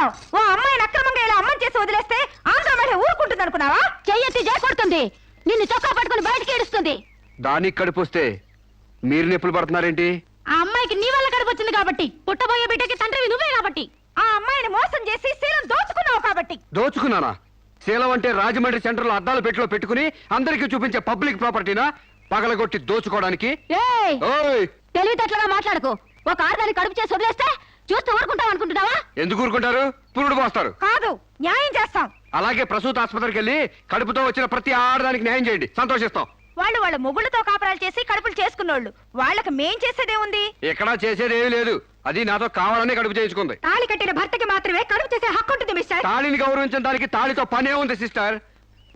ఓ అమ్మాయిని అక్రమంగా ఇలా అమ్మని చేసి వదిలేస్తే ఆంధ్ర మహిళ ఊరుకుంటుంది అనుకున్నావా చెయ్యెత్తి చేకొడుతుంది నిన్ను చొక్కా పట్టుకుని బయటకి ఏడుస్తుంది. దానికి కడుపొస్తే మీరు నిప్పులు పడుతున్నారేంటి? ఆ అమ్మాయికి నీ వల్ల కడుపు వచ్చింది కాబట్టి పుట్టబోయే బిడ్డకి తండ్రివి నువ్వే కాబట్టి. ఆ అమ్మాయిని మోసం చేసి శీలం దోచుకున్నావు కాబట్టి. దోచుకున్నానా? శీలం అంటే రాజమండ్రి సెంటర్లో అద్దాలు పెట్టిలో పెట్టుకుని అందరికి చూపించే పబ్లిక్ ప్రాపర్టీనా? పగలగొట్టి దోచుకోవడానికి. ఏయ్! ఓయ్! తెలివితేటలుగా మాట్లాడకు. ఒక ఆడదాన్ని కడుపు చేసి వదిలేస్తే చూస్తూ ఎందుకు ఊరుకుంటారు? పురుడు పోస్తారు కాదు న్యాయం చేస్తాం. అలాగే ప్రసూత ఆసుపత్రికి వెళ్ళి కడుపుతో వచ్చిన ప్రతి ఆడదానికి న్యాయం చేయండి. సంతోషిస్తాం. వాళ్ళు వాళ్ళ మొగుళ్ళతో కాపరాలు చేసి కడుపులు చేసుకున్నోళ్ళు. వాళ్ళకి మేం చేసేదే ఉంది ఎక్కడా చేసేది ఏమీ లేదు. అది నాతో కావాలని కడుపు చేయించుకుంది. తాళి కట్టిన భర్తకి మాత్రమే కడుపు చేసే హక్కు ఉంటుంది మిస్టర్. తాళిని గౌరవించిన దానికి తాళితో పనే ఉంది సిస్టర్.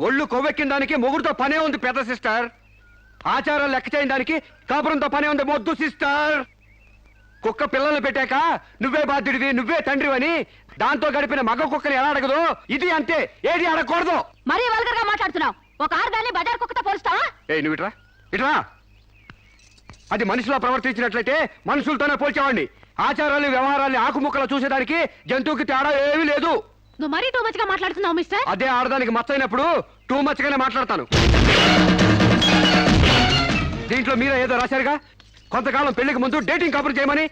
ఒళ్ళు కొవ్వెక్కిన దానికి మొగుడుతో పనే ఉంది పెద్ద సిస్టర్. ఆచారాలు లెక్క చేయని దానికి కాపురంతో పనే ఉంది మొద్దు సిస్టర్. కుక్క పిల్లలు పెట్టాక నువ్వే బాధ్యుడివి నువ్వే తండ్రివని దాంతో గడిపిన మగ కుక్కని ఎలా అడగదు? ఇది అంతే. ఏది అడగకూడదు. మరీ వల్గర్గా మాట్లాడుతున్నావు. ఒక ఆడదాన్ని బజార్ కుక్కతో పోలుస్తావా? ఏ నువ్వు ఇట్రా. ఇట్రా. అది మనిషిలో ప్రవర్తించినట్లయితే మనుషులతోనే పోల్చేవాడిని. ఆచారాలు వ్యవహారాలు ఆకుముక్కలు చూసేదానికి జంతువుకి తేడా ఏమీ లేదు. నువ్వు మరీ టూ మచ్గా మాట్లాడుతున్నావు మిస్టర్ అదే ఆడదానికి మచ్చైనప్పుడు టూ మచ్ గానే మాట్లాడతాను. దీంట్లో మీరే ఏదో రాశారుగా? కొంతకాలం పెళ్ళికి ముందు డేటింగ్ కాపురం చేయమని?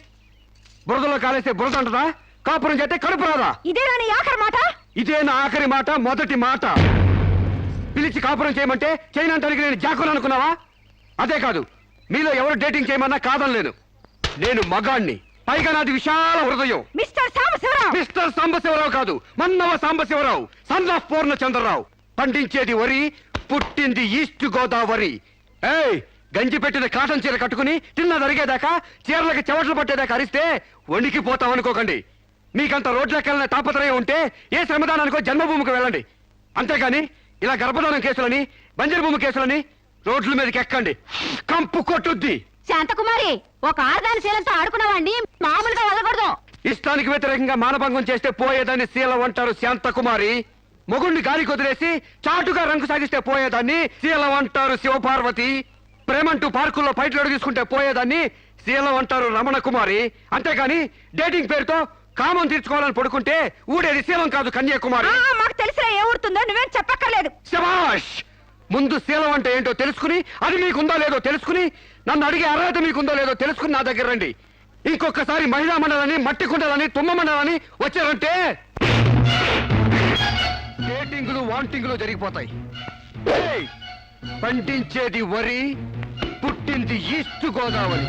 బురదలో కాలేస్తే బురద అంటదా? కాపురం చేస్తే కడుపు రాదా? ఇదే నీ ఆఖరి మాట? ఇదే నా ఆఖరి మాట మొదటి మాట. పిలిచి కాపురం చేయమంటే చేయనంటానికి నేను జాకులు అనుకున్నావా? అదే కాదు మీలో ఎవరు డేటింగ్ చేయమన్నా కాదనలేను నేను మగాణ్ణి. పైగా నాది విశాల హృదయం. మిస్టర్ సాంబశివరావు! మిస్టర్ సాంబశివరావు కాదు మన్నవ సాంబశివరావు సన్ ఆఫ్ పూర్ణచంద్రరావు. పండించేది వరి పుట్టింది ఈస్ట్ గోదావరి. ఏయ్ గంజి పెట్టిన కాటన్ చీర కట్టుకుని తిన్న జరిగేదాకా చీరలకు చెవట్లు పట్టేదాకా అరిస్తే వణికిపోతాం అనుకోకండి మీకంత రోడ్లెక్కాలనే తాపత్రయం ఉంటే ఏ శ్రమదానానికో జన్మభూమికి వెళ్ళండి. అంతేగాని ఇలా గర్భధానం కేసులని బంజరు భూమి కేసులని రోడ్ల మీదకి ఎక్కండి కంపు కొట్టుద్ది. శాంతకుమారి ఒక ఆడదాని శీలంతో ఆడుకున్నావాడిని మామూలుగా వెళ్ళకూడదు ఇష్టానికి వ్యతిరేకంగా మానభంగం చేస్తే పోయేదాన్ని శీలం అంటారు శాంతకుమారి. మొగుణ్ణి గాలికి వదిలేసి చాటుగా రంగు సాగిస్తే పోయేదాన్ని శీలం అంటారు శివపార్వతి. ప్రేమంటూ పార్కుల్లో ఫైట్లు తీసుకుంటే పోయేదాన్ని శీలం అంటారు రమణ కుమారి. అంతేగాని డేటింగ్ పేరుతో కామం తీర్చుకోవాలని పడుకుంటే ఊడేది శీలం కాదు కన్యాకుమారి. మాకు తెలిసిన ఏ ఊరుతుందో నువ్వేం చెప్పక్కర్లేదు. శబాష్ ముందు శీలం అంటే ఏంటో తెలుసుకుని అది మీకుందో లేదో తెలుసుకుని నన్ను అడిగే అర్హత మీకుందో లేదో తెలుసుకుని నా దగ్గర రండి. ఇంకొకసారి మహిళా మండలని మట్టి కుండలని తుమ్మ మండలని వచ్చారంటే డేటింగ్లు వాంటింగ్లు జరిగిపోతాయి! పండించేది వరి పుట్టింది ఈస్ట్ గోదావరి.